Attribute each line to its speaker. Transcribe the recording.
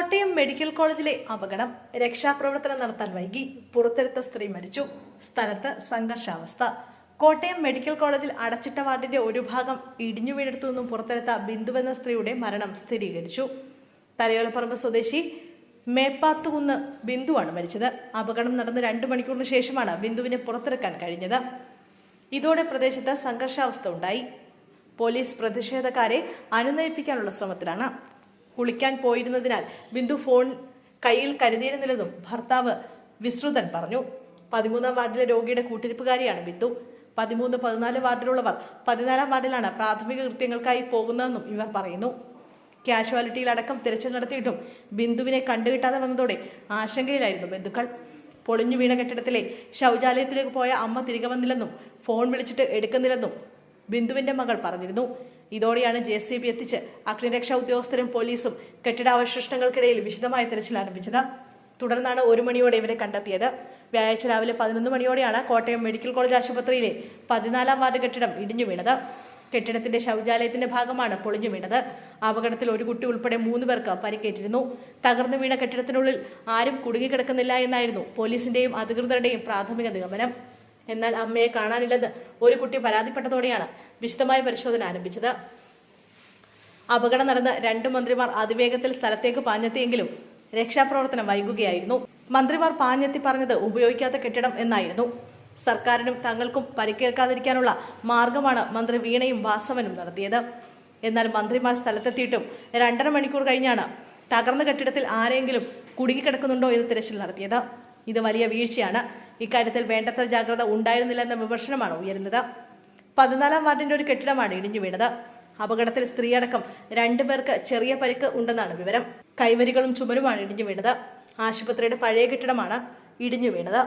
Speaker 1: Kottayam medical കോളേജിലെ അപകടം രക്ഷാപ്രവർത്തനം നടത്താൻ വൈകി. പുറത്തെടുത്ത സ്ത്രീ മരിച്ചു. സ്ഥലത്ത് സംഘർഷാവസ്ഥ. കോട്ടയം മെഡിക്കൽ കോളേജിൽ അടച്ചിട്ട വാർഡിന്റെ ഒരു ഭാഗം ഇടിഞ്ഞു വീണെടുത്തു നിന്നും പുറത്തെടുത്ത ബിന്ദുവെന്ന സ്ത്രീയുടെ മരണം സ്ഥിരീകരിച്ചു. തലയോലപ്പറമ്പ് സ്വദേശി മേപ്പാത്തുകുന്ന് ബിന്ദുവാണ് മരിച്ചത്. അപകടം നടന്ന് രണ്ടു മണിക്കൂറിന് ശേഷമാണ് ബിന്ദുവിനെ പുറത്തെടുക്കാൻ കഴിഞ്ഞത്. ഇതോടെ പ്രദേശത്ത് സംഘർഷാവസ്ഥ ഉണ്ടായി. പോലീസ് പ്രതിഷേധക്കാരെ അനുനയിപ്പിക്കാനുള്ള ശ്രമത്തിലാണ്. കുളിക്കാൻ പോയിരുന്നതിനാൽ ബിന്ദു ഫോൺ കയ്യിൽ കരുതിയിരുന്നില്ലെന്നും ഭർത്താവ് വിശ്രുതൻ പറഞ്ഞു. പതിമൂന്നാം വാർഡിലെ രോഗിയുടെ കൂട്ടിരിപ്പുകാരിയാണ് ബിന്ദു. പതിമൂന്ന് പതിനാല് വാർഡിലുള്ളവർ പതിനാലാം വാർഡിലാണ് പ്രാഥമിക കൃത്യങ്ങൾക്കായി പോകുന്നതെന്നും ഇവർ പറയുന്നു. കാഷ്വാലിറ്റിയിലടക്കം തിരച്ചിൽ നടത്തിയിട്ടും ബിന്ദുവിനെ കണ്ടുകിട്ടാതെ വന്നതോടെ ആശങ്കയിലായിരുന്നു ബന്ധുക്കൾ. പൊളിഞ്ഞു വീണ കെട്ടിടത്തിലെ ശൗചാലയത്തിലേക്ക് പോയ അമ്മ തിരികെ വന്നില്ലെന്നും ഫോൺ വിളിച്ചിട്ട് എടുക്കുന്നില്ലെന്നും ബിന്ദുവിന്റെ മകൾ പറഞ്ഞിരുന്നു. ഇതോടെയാണ് ജെ സി ബി എത്തിച്ച് അഗ്നിരക്ഷാ ഉദ്യോഗസ്ഥരും പോലീസും കെട്ടിടാവശിഷ്ടങ്ങൾക്കിടയിൽ വിശദമായ തിരച്ചിൽ ആരംഭിച്ചത്. തുടർന്നാണ് ഒരു മണിയോടെ ഇവരെ കണ്ടെത്തിയത്. വ്യാഴാഴ്ച രാവിലെ പതിനൊന്ന് മണിയോടെയാണ് കോട്ടയം മെഡിക്കൽ കോളേജ് ആശുപത്രിയിലെ പതിനാലാം വാർഡ് കെട്ടിടം ഇടിഞ്ഞു വീണത്. കെട്ടിടത്തിന്റെ ശൗചാലയത്തിന്റെ ഭാഗമാണ് പൊളിഞ്ഞു വീണത്. അപകടത്തിൽ ഒരു കുട്ടി ഉൾപ്പെടെ മൂന്ന് പേർക്ക് പരിക്കേറ്റിരുന്നു. തകർന്നു വീണ കെട്ടിടത്തിനുള്ളിൽ ആരും കുടുങ്ങിക്കിടക്കുന്നില്ല എന്നായിരുന്നു പോലീസിന്റെയും അധികൃതരുടെയും പ്രാഥമിക നിഗമനം. എന്നാൽ അമ്മയെ കാണാനില്ലെന്ന് ഒരു കുട്ടി പരാതിപ്പെട്ടതോടെയാണ് വിശദമായ പരിശോധന ആരംഭിച്ചത്. അപകടം നടന്ന് രണ്ട് മന്ത്രിമാർ അതിവേഗത്തിൽ സ്ഥലത്തേക്ക് പാഞ്ഞെത്തിയെങ്കിലും രക്ഷാപ്രവർത്തനം വൈകുകയായിരുന്നു. മന്ത്രിമാർ പാഞ്ഞെത്തി പറഞ്ഞത് ഉപയോഗിക്കാത്ത കെട്ടിടം എന്നായിരുന്നു. സർക്കാരിനും തങ്ങൾക്കും പരിക്കേൽക്കാതിരിക്കാനുള്ള മാർഗമാണ് മന്ത്രി വീണയും വാസവനും നടത്തിയത്. എന്നാൽ മന്ത്രിമാർ സ്ഥലത്തെത്തിയിട്ടും രണ്ടര മണിക്കൂർ കഴിഞ്ഞാണ് തകർന്ന കെട്ടിടത്തിൽ ആരെങ്കിലും കുടുങ്ങിക്കിടക്കുന്നുണ്ടോ എന്ന് തിരച്ചിൽ നടത്തിയത്. ഇത് വലിയ വീഴ്ചയാണ്. ഇക്കാര്യത്തിൽ വേണ്ടത്ര ജാഗ്രത ഉണ്ടായിരുന്നില്ലെന്ന വിമർശനമാണ് ഉയരുന്നത്. പതിനാലാം വാർഡിന്റെ ഒരു കെട്ടിടമാണ് ഇടിഞ്ഞു വീണത്. അപകടത്തിൽ സ്ത്രീയടക്കം രണ്ടുപേർക്ക് ചെറിയ പരിക്ക് ഉണ്ടെന്നാണ് വിവരം. കൈവരികളും ചുമരുമാണ് ഇടിഞ്ഞു വീണത്. ആശുപത്രിയുടെ പഴയ കെട്ടിടമാണ് ഇടിഞ്ഞു വീണത്.